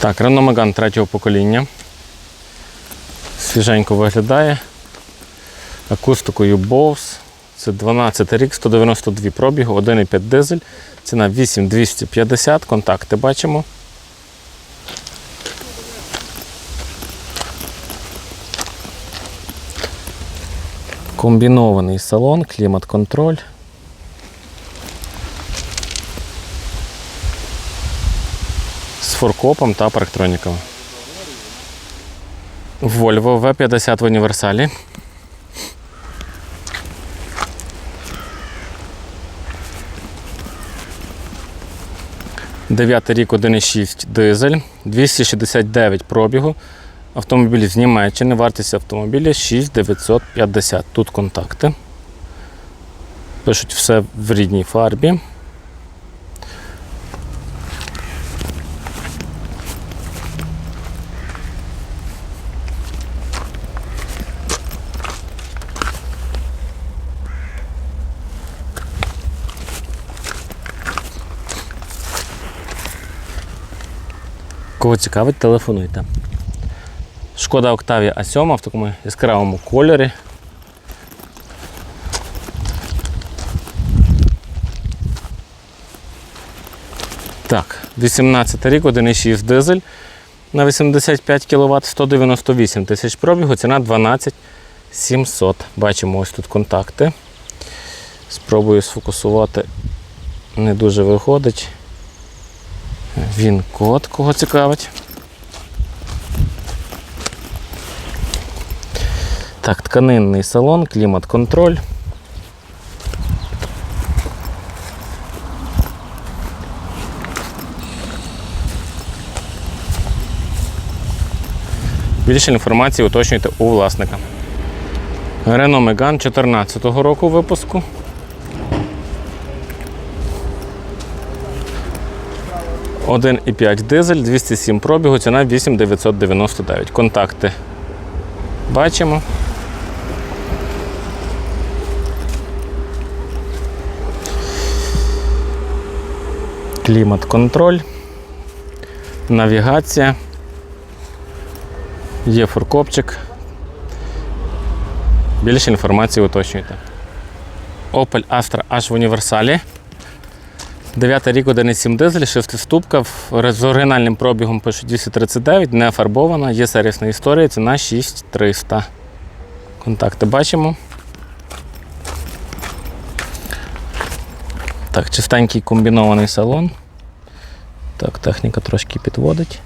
Так, Megane третього покоління. Свіженько виглядає. Акустикою Bose. Це 12 рік, 192 пробігу, 1,5 дизель. Ціна 8250, контакти бачимо. Комбінований салон, клімат-контроль. Форкопом та парктроніками. Volvo V50 в універсалі. Дев'ятий рік 1,6 дизель, 269 пробігу. Автомобіль з Німеччини. Вартість автомобіля 6950. Тут контакти. Пишуть все в рідній фарбі. Кого цікавить, телефонуйте. Шкода Octavia A7 в такому яскравому кольорі. Так, 18 рік, 1,6 дизель на 85 кВт, 198 тисяч пробігу, ціна 12 700. Бачимо ось тут контакти. Спробую сфокусувати. Не дуже виходить. Він код, кого цікавить. Так, тканинний салон, клімат-контроль. Більше інформації уточнюйте у власника. Renault Megane 14 року випуску. Один і 5 дизель, 207 пробігу, ціна 8999. Контакти бачимо. Клімат-контроль, навігація, є фуркопчик. Більше інформації уточнюйте. Opel Astra H в універсалі. 9 рік 1,7 дизель, шестиступка ступка з оригінальним пробігом по 239, не фарбована, є сервісна історія, ціна 6300. Контакти бачимо. Так, чистенький комбінований салон. Так, техніка трошки підводить.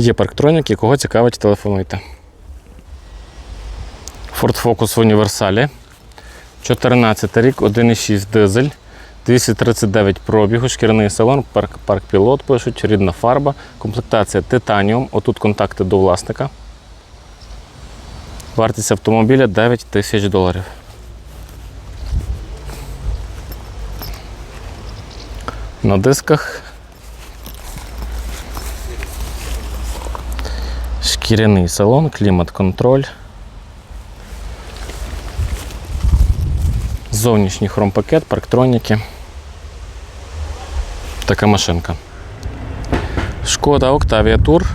Є парктроніки, кого цікавить, телефонуйте. Ford Focus в універсалі. 14 рік, 1,6 дизель, 239 пробігу, шкіряний салон, парк, парк пілот пишуть, рідна фарба, комплектація титаніум. Отут контакти до власника. Вартість автомобіля 9 тисяч доларів. На дисках Шкіряний салон, клімат-контроль. Зовнішній хромпакет, парктроніки. Така машинка. Шкода Octavia Tour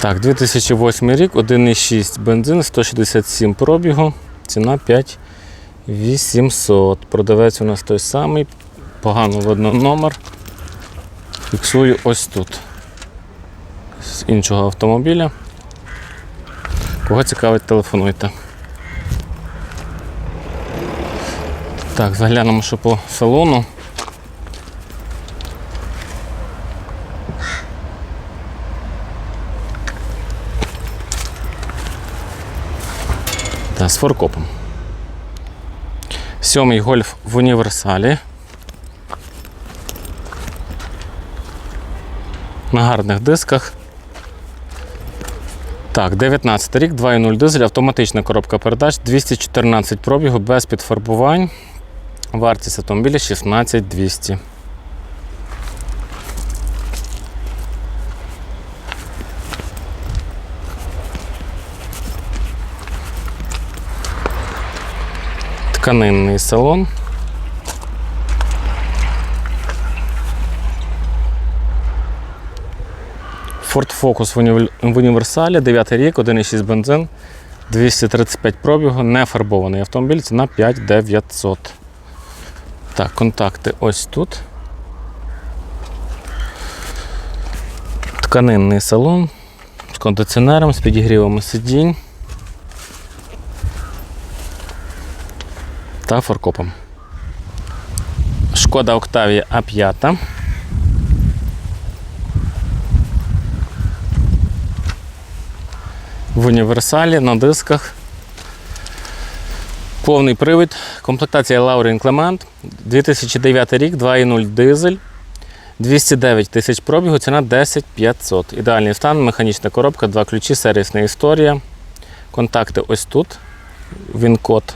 Так, 2008 рік, 1,6 бензин, 167 пробігу, ціна 5800. Продавець у нас той самий, погано видно номер. Фіксую ось тут. З іншого автомобіля. Кого цікавить, телефонуйте. Так, заглянемо ще по салону. Та, з форкопом. Сьомий гольф в універсалі. На гарних дисках. Так, 19 рік, 2.0 дизель, автоматична коробка передач, 214 пробігу без підфарбувань. Вартість автомобіля 16200. Тканинний салон. Ford Focus в універсалі, 9 рік, 1,6 бензин, 235 пробігу, не фарбований автомобіль, ціна 5900. Так, контакти ось тут. Тканинний салон з кондиціонером, з підігрівами сидінь та форкопом. Шкода Octavia А5. В універсалі на дисках. Повний привід. Комплектація Laurin Clement. 2009 рік, 2.0 дизель. 209 тисяч пробігу, ціна 10 500. Ідеальний стан, механічна коробка, два ключі, сервісна історія. Контакти ось тут. Він код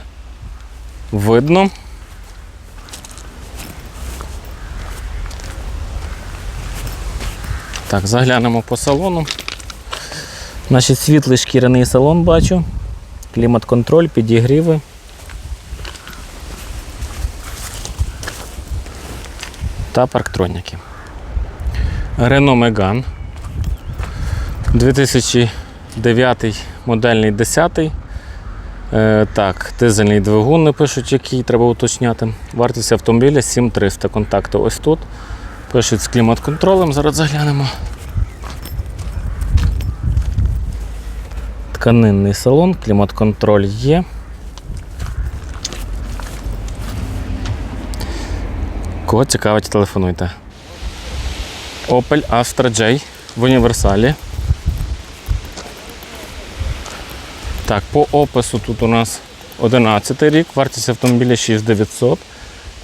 видно. Так, заглянемо по салону. Значить, світлий шкіряний салон бачу. Клімат-контроль, підігріви. Та парктроніки. Renault Megane. 2009 модельний 10. Е, так, дизельний двигун не пишуть, який треба уточняти. Вартість автомобіля 7300. Контакти ось тут. Пишуть з клімат-контролем. Зараз заглянемо. Тканинний салон, клімат-контроль є. Кого цікавить, телефонуйте. Opel Astra J в універсалі. Так, по опису тут у нас 11 рік, вартість автомобіля 6900.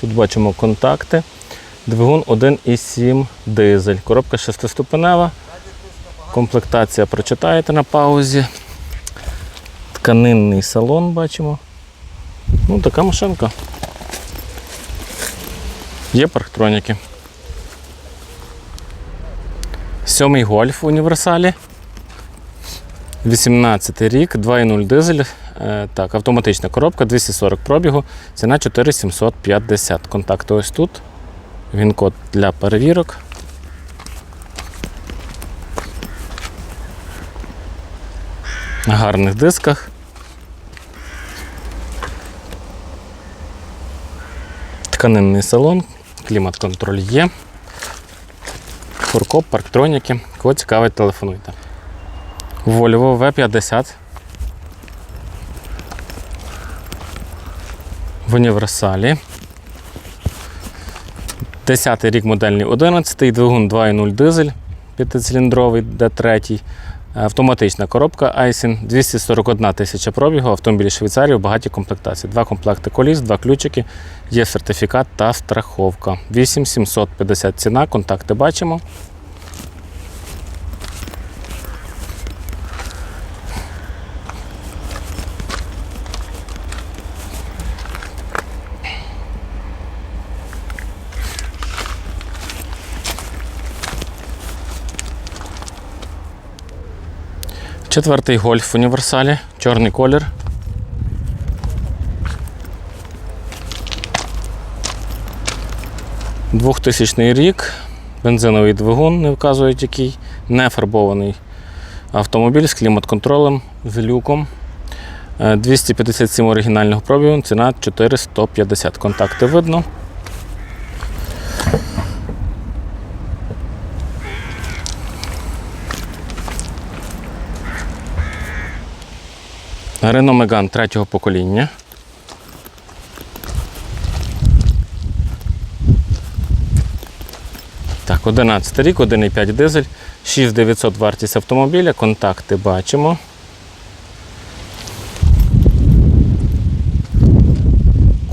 Тут бачимо контакти. Двигун 1,7 дизель. Коробка шестиступенева. Комплектація прочитаєте на паузі. Тканинний салон бачимо. Ну, така машинка. Є парктроніки. Сьомий гольф в універсалі. 18 рік, 2.0 дизель. Е, так, автоматична коробка, 240 пробігу, ціна 4750. Контакти ось тут. Він код для перевірок. На гарних дисках. Тканинний салон, клімат-контроль є. Фуркоп, парктроніки. Кого цікавить, телефонуйте. Volvo V50. В універсалі. 10 рік модельний 11, двигун 2.0 дизель, 5-циліндровий D3. Автоматична коробка Айсін, 241 тисяча пробігу, автомобіль Швейцарії в багатій комплектації. Два комплекти коліс, два ключики, є сертифікат та страховка. 8750 ціна, контакти бачимо. Четвертий гольф в універсалі, чорний колір. Двохтисячний рік, бензиновий двигун, не вказують який, не фарбований Автомобіль з клімат-контролем, з люком. Е, 257 оригінального пробігу, ціна 4150. Контакти видно. Renault Megane третього покоління. Так, 11 рік, 1,5 дизель, 6900 вартість автомобіля, контакти бачимо.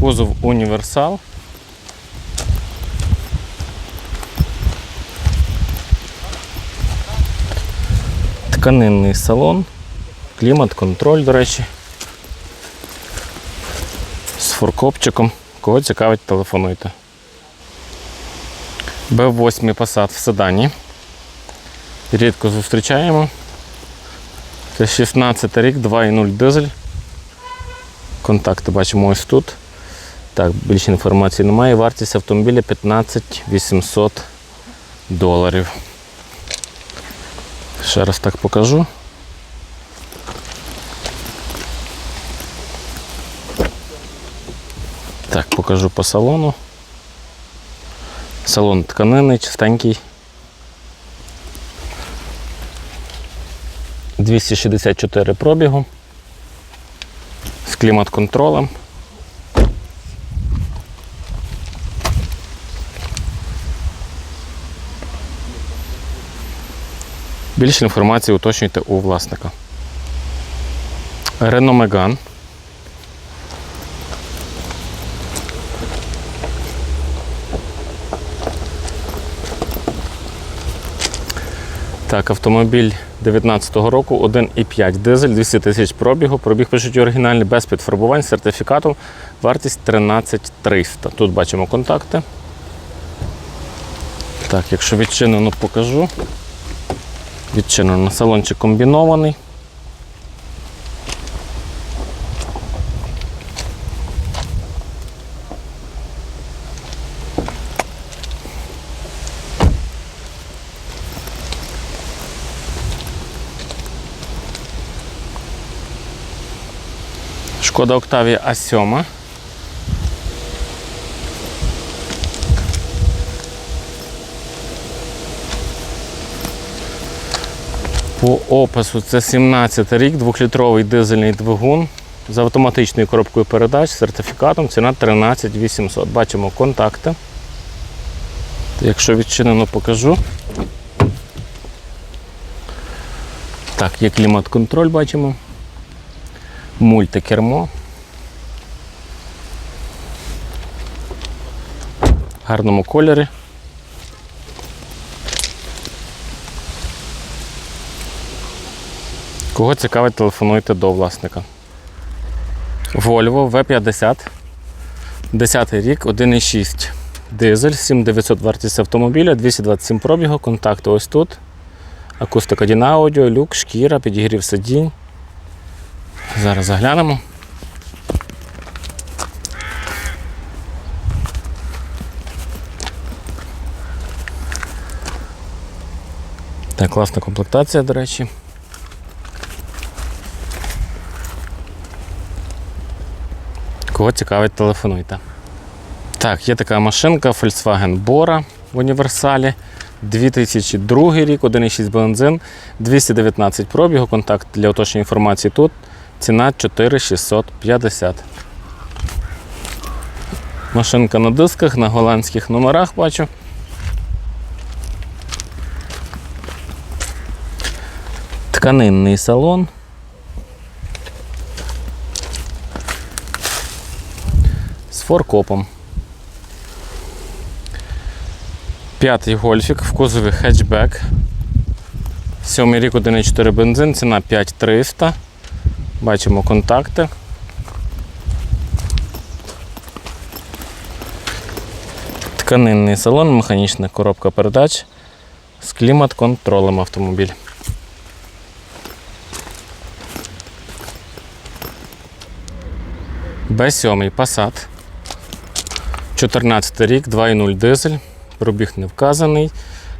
Кузов універсал. Тканинний салон, клімат-контроль, до речі. З фуркопчиком. Кого цікавить, телефонуйте. Б8 Passat в седані. Рідко зустрічаємо. Це 16 рік, 2,0 дизель. Контакти бачимо ось тут. Так, більше інформації немає. Вартість автомобіля 15 800 доларів. Ще раз так покажу. Так, покажу по салону. Салон тканинний, чистенький. 264 пробігу. З клімат-контролем. Більше інформації уточнюйте у власника. Renault Megane. Так, автомобіль 19-го року, 1,5 дизель, 200 тисяч пробігу. Пробіг пишуть оригінальний без підфарбувань, сертифікатом. Вартість 13300. Тут бачимо контакти. Так, якщо відчинено, покажу. Відчинено салончик комбінований. Шкода Октавія А7. По опису це 17 рік, 2-літровий дизельний двигун з автоматичною коробкою передач, сертифікатом, ціна 13 800. Бачимо контакти. Якщо відчинено, покажу. Так, є клімат-контроль, бачимо. Мультикермо. В гарному кольорі. Кого цікавить, телефонуйте до власника. Volvo V50. 10 рік, 1,6 дизель, 7900 вартість автомобіля, 227 пробігу, контакти ось тут. Акустика Дінаудіо, люк, шкіра, підігрів сидінь. Зараз заглянемо. Так, класна комплектація, до речі. Кого цікавить, телефонуйте. Так, є така машинка Volkswagen Bora в універсалі. 2002 рік, 1,6 бензин, 219 пробігу, контакт для уточнення інформації тут. Ціна 4650. Машинка на дисках, на голландських номерах бачу. Тканинний салон. З форкопом. П'ятий гольфік в кузові хетчбек. Сьомий рік 1,4 бензин, ціна 5300. Бачимо контакти. Тканинний салон, механічна коробка передач з клімат-контролем автомобіль. Б7 Passat. 14 рік, 2,0 дизель. Пробіг не вказаний.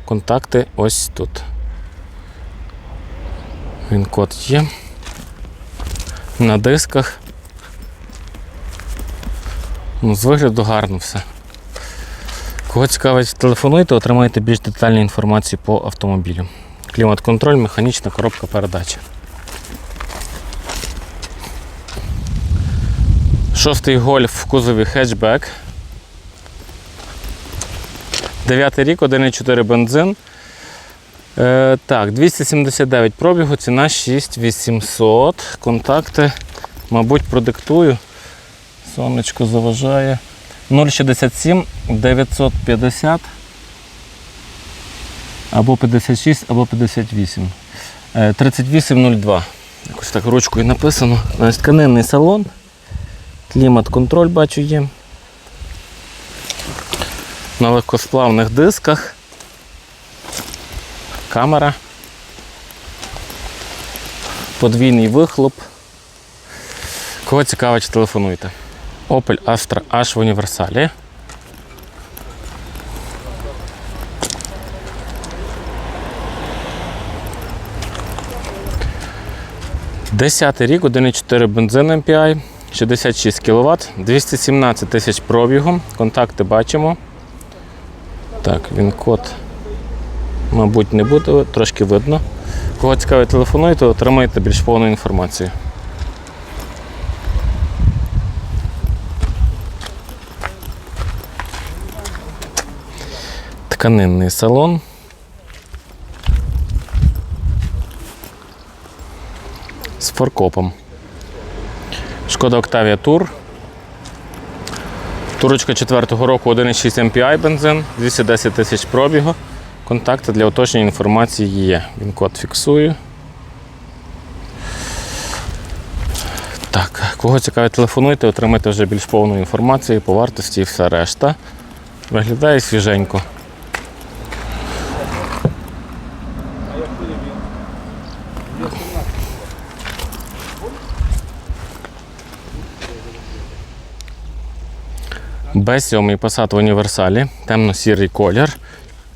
Контакти ось тут. Він код є. На дисках. Ну, з вигляду гарно все. Кого цікавить, телефонуйте, отримаєте більш детальну інформацію по автомобілю. Клімат-контроль, механічна коробка передач. Шостий гольф в кузові хетчбек. Дев'ятий рік, 1,4 бензин. Е, так, 279 пробігу, ціна 6800. Контакти, мабуть, продиктую. Сонечко заважає. 067 950 або 56, або 58. Е, 3802. Якось так ручкою написано. Ось тканинний салон. Клімат-контроль бачу є. На легкосплавних дисках. Камера. Подвійний вихлоп. Кого цікавить, телефонуйте. Opel Astra H в універсалі. Десятий рік, 1,4 бензин MPI, 66 кВт, 217 тисяч пробігу. Контакти бачимо. Так, він код, мабуть, не буде, трошки видно. Кого цікавить, телефонуйте, отримаєте більш повну інформацію. Тканинний салон. З форкопом. Шкода Octavia Tour. Турочка 4-го року 1,6 MPI бензин, 210 тисяч пробігу. Контакти для уточнення інформації є. Він код фіксую. Так, кого цікавить, телефонуйте, отримайте вже більш повну інформацію по вартості і все решта. Виглядає свіженько. Б7 Passat в універсалі, темно-сірий колір.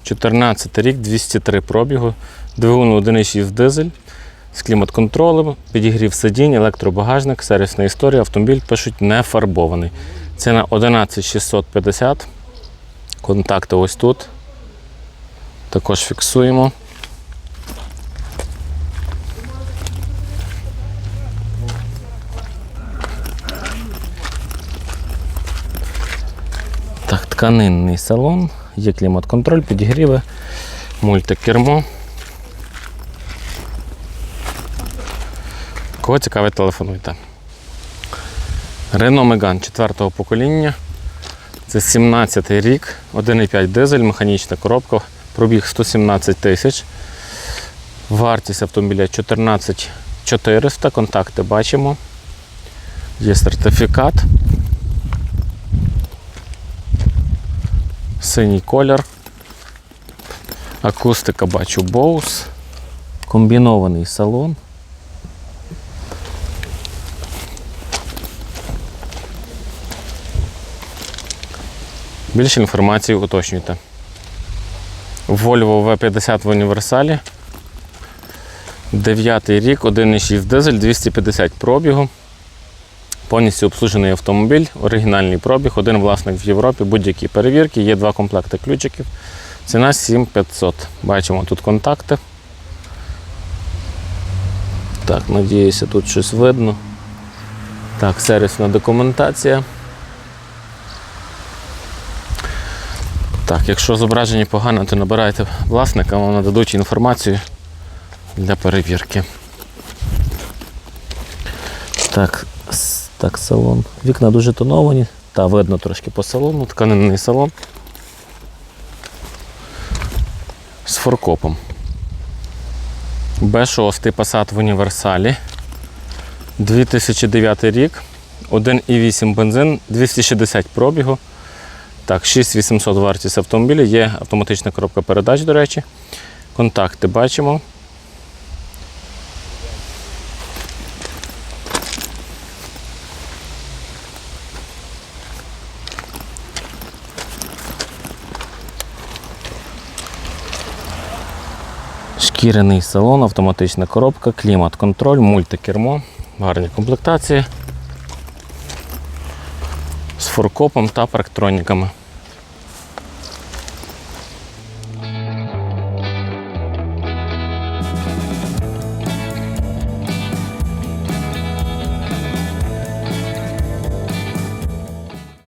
14 рік, 203 пробігу, двигун 1,6 дизель з клімат-контролем, підігрів сидінь, електробагажник, сервісна історія, автомобіль пишуть не фарбований. Ціна 11650. Контакти ось тут. Також фіксуємо. Так, тканинний салон, є клімат-контроль, підігріви, мультикермо. Кого цікавить, телефонуйте. Renault Megane 4 покоління. Це 17 рік, 1,5 дизель, механічна коробка, пробіг 117 тисяч. Вартість автомобіля 14 400, контакти бачимо. Є сертифікат. Синій колір. Акустика бачу Bose. Комбінований салон. Більше інформації уточнюйте. Volvo V50 в універсалі. 9 рік, 1,6 дизель, 250 пробігу. Повністю обслужений автомобіль, оригінальний пробіг, один власник в Європі, будь-які перевірки, є два комплекти ключиків. Ціна 7500. Бачимо тут контакти. Так, надіюся, тут щось видно. Так, сервісна документація. Так, якщо зображення погано, то набирайте власника, вам нададуть інформацію для перевірки. Так, так, салон. Вікна дуже тоновані. Та видно трошки по салону, тканинний салон. З форкопом. Б6 Passat в універсалі. 2009 рік. 1,8 бензин, 260 пробігу. Так, 6800 вартість автомобіля, є автоматична коробка передач, до речі. Контакти бачимо. Шкіряний салон, автоматична коробка, клімат-контроль, мультикермо, гарні комплектації з фуркопом та парктроніками.